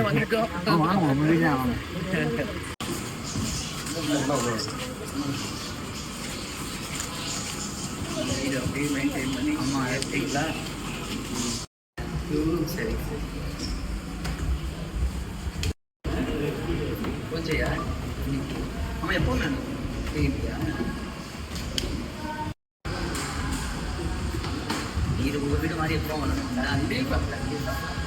வந்துட்டோம் வாங்க வாங்க இது அப்படியே மெயின்டைன் பண்ணி அம்மா எடுத்தீங்களா சரி பூஜையா அவன் எப்போ நான் தெரியலையா இது உங்கள் வீடு மாதிரி எப்போ வரணும் கண்டிப்பாக கண்டிப்பாக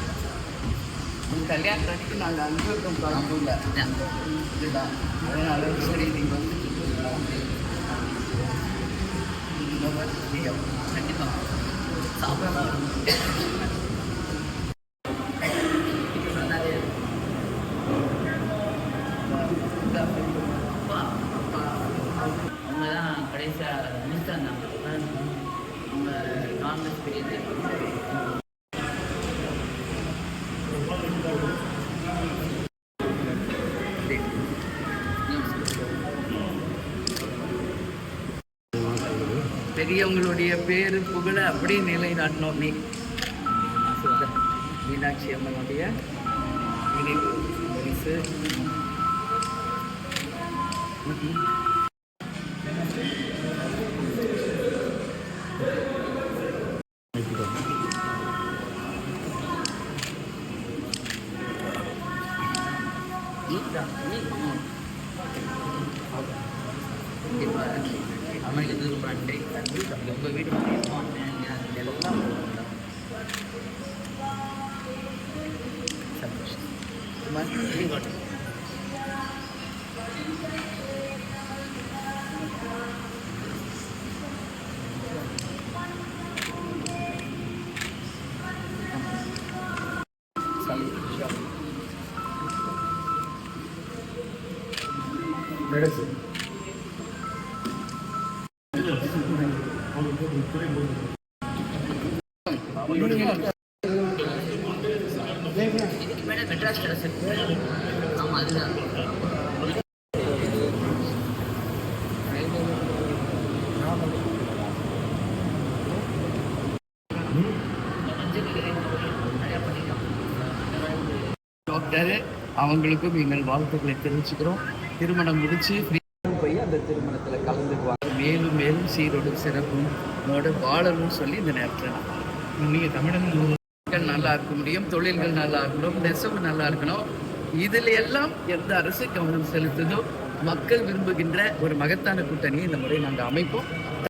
கல்யாணம் அன்னைக்கு நாங்கள் அங்கே இருக்கோம் குழம்புல இதுதான் அதனால சரி நீங்கள் வந்து கண்டிப்பாக சாப்பிடலாம் அவங்க தான் கடைசியாக மினிஸ்டர் அவங்க நான்வெஜ் பிரியுது பெரியவங்களுடைய பேரு புகழ அப்படியே நிலைநாட்டணும் நீ மீனாட்சி அம்மனுடைய நினைவு பரிசு அவன் எதிர்பார்த்தேன் உங்கள் வீடு எல்லாம் சந்தோஷம் குமார், மெட்ராஸ் ஆமாம் அதுதான் டாக்டர் அவங்களுக்கும் எங்கள் வாழ்த்துக்களை தெரிவிச்சுக்கிறோம். திருமணம் முடிச்சு மேலும் மேலும் சீரோடும் சிறப்பும் உன்னோட வாழணும்னு சொல்லி இந்த நேரத்தில் நான் நீங்கள் தமிழகம் மக்கள் நல்லா இருக்க முடியும் தொழில்கள் நல்லா இருக்கணும் நெசவு நல்லா இருக்கணும். இதில் எல்லாம் எந்த அரசு கவனம் செலுத்துதோ மக்கள் விரும்புகின்ற ஒரு மகத்தான கூட்டணியை இந்த முறை நாங்கள் அமைப்போம்.